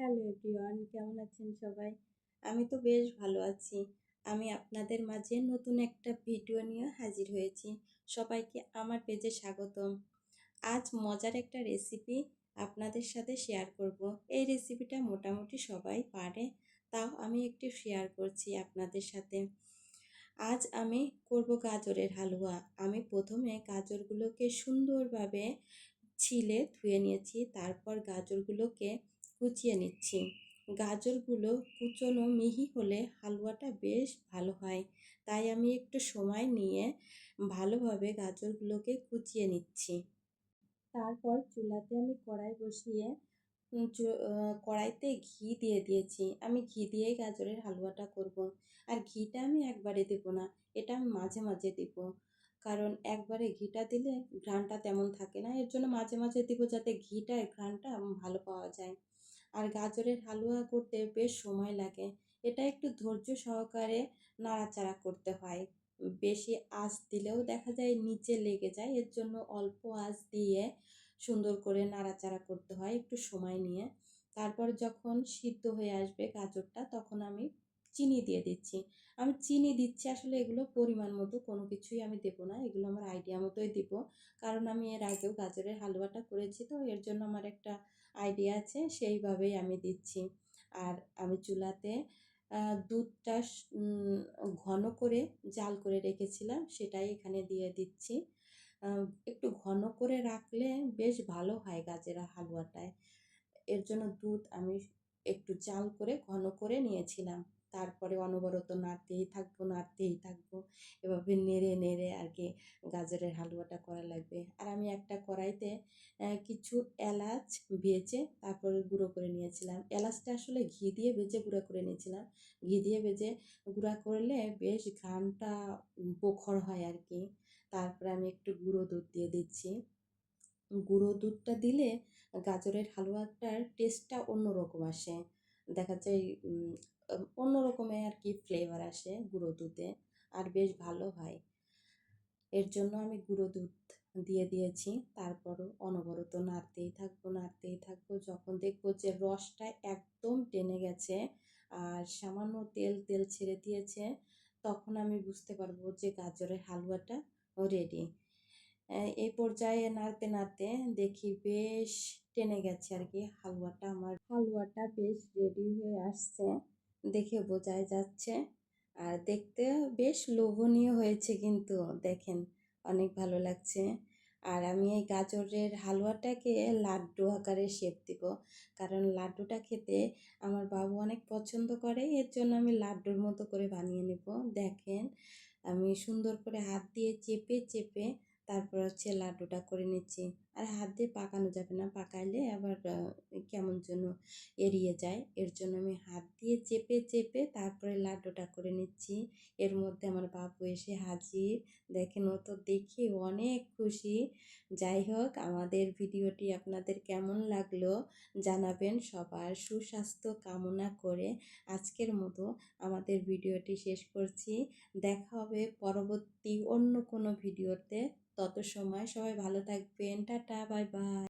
Hello everyone, কেমন আছেন সবাই? আমি তো বেশ ভালো আছি। আমি আপনাদের মাঝে নতুন একটা ভিডিও নিয়ে হাজির হয়েছি। সবাইকে আমার পেজে স্বাগতম। আজ মজার একটা রেসিপি আপনাদের সাথে শেয়ার করব। এই রেসিপিটা মোটামুটি সবাই পারে, তাও আমি একটু শেয়ার করছি আপনাদের সাথে। আজ আমি করব গাজরের হালুয়া। আমি প্রথমে গাজরগুলোকে সুন্দরভাবে ছিলে ধুয়ে নিয়েছি, তারপর গাজরগুলোকে কুচিয়ে নিচ্ছি। গাজরগুলো কুচনো মিহি হলে হালুয়াটা বেশ ভালো হয়। তাই আমি একটু সময় নিয়ে ভালোভাবে গাজরগুলোকে কুচিয়ে নিচ্ছি। তারপর চুলাতে আমি কড়াই বসিয়ে কড়াইতে ঘি দিয়ে দিয়েছি। আমি ঘি দিয়েই গাজরের হালুয়াটা করব। আর ঘিটা আমি একবারে দেবো না, এটা আমি মাঝে মাঝে দেব। কারণ একবারে ঘিটা দিলে ঘ্রাণটা তেমন থাকে না। এর জন্য মাঝে মাঝে দিব যাতে ঘিটার ঘ্রাণটা ভালো পাওয়া যায়। আর গাজরের হালুয়া করতে বেশ সময় লাগে। এটা একটু ধৈর্য সহকারে নাড়াচাড়া করতে হয়। বেশি আঁচ দিলেও দেখা যায় নিচে লেগে যায়। এর জন্য অল্প আঁচ দিয়ে সুন্দর করে নাড়াচাড়া করতে হয় একটু সময় নিয়ে। তারপর যখন সিদ্ধ হয়ে আসবে গাজরটা, তখন আমি চিনি দিয়ে দিচ্ছি। আমি চিনি দিচ্ছি আসলে এগুলো পরিমাণ মতো, কোনো কিছুই আমি দেবো না। এগুলো আমার আইডিয়া মতোই দিব। কারণ আমি এর আগেও গাজরের হালুয়াটা করেছি, তো এর জন্য আমার একটা আইডিয়া আছে, সেইভাবেই আমি দিচ্ছি। আর আমি চুলাতে দুধটা ঘন করে জাল করে রেখেছিলাম, সেটাই এখানে দিয়ে দিচ্ছি। একটু ঘন করে রাখলে বেশ ভালো হয় গাজেরা হালুয়াটায়। এর জন্য দুধ আমি একটু জাল করে ঘন করে নিয়েছিলাম। তারপরে অনবরত নাড়তেই থাকব নাড়তেই থাকব। এভাবে নেড়ে নেড়ে আর কি গাজরের হালুয়াটা করা লাগবে। আর আমি একটা কড়াইতে কিছু এলাচ ভেজে তারপরে গুঁড়ো করে নিয়েছিলাম। এলাচটা আসলে ঘি দিয়ে ভেজে গুঁড়ো করে নিয়েছিলাম। ঘি দিয়ে ভেজে গুঁড়া করলে বেশ ঘ্রাণটা প্রখর হয় আর কি। তারপরে আমি একটু গুঁড়ো দুধ দিয়ে দিচ্ছি। গুঁড়ো দুধটা দিলে গাজরের হালুয়াটার টেস্টটা অন্যরকম আসে। দেখা যায় অন্য রকমের আর কি ফ্লেভার আসে গুঁড়ো দুধে, আর বেশ ভালো হয়। এর জন্য আমি গুঁড়ো দুধ দিয়ে দিয়েছি। তারপরও অনবরত নাড়তেই থাকব নাড়তেই থাকব। যখন দেখব যে রসটা একদম টেনে গেছে আর সামান্য তেল তেল ছেড়ে দিয়েছে, তখন আমি বুঝতে পারব যে গাজরের হালুয়াটা রেডি এই পর্যায়ে নাড়তে নাড়তে দেখি বেশ টেনে গেছে আর কি হালুয়াটা। আমার হালুয়াটা বেশ রেডি হয়ে আসছে। দেখে বোঝাই যাচ্ছে। আর দেখতে বেশ লোভনীয় হয়েছে কিন্তু, দেখেন অনেক ভালো লাগছে। আর আমি এই গাজরের হালুয়াটাকে লাড্ডু আকারে শেপ দিব, কারণ লাড্ডুটা খেতে আমার বাবু অনেক পছন্দ করে, এর জন্য আমি লাড্ডুর মতো করে বানিয়ে নেব। দেখেন, আমি সুন্দর করে হাত দিয়ে চেপে চেপে তারপর হচ্ছে লাড্ডুটা করে নিচ্ছি। আর হাত দিয়ে পাকানো যাবে না। পাকাইলে আবার কেমন যেন এড়িয়ে যায়। এর জন্য আমি হাত দিয়ে চেপে চেপে তারপরে লাড্ডুটা করে নিচ্ছি। এর মধ্যে আমার বাবু এসে হাজির। দেখেন ও তো দেখি অনেক খুশি। যাই হোক, আমাদের ভিডিওটি আপনাদের কেমন লাগল জানাবেন সবার সুস্বাস্থ্য কামনা করে। আজকের মতো আমাদের ভিডিওটি শেষ করছি। দেখা হবে পরবর্তী অন্য কোনো ভিডিওতে। তত সময় সবাই ভালো থাকবেন। Tata bye bye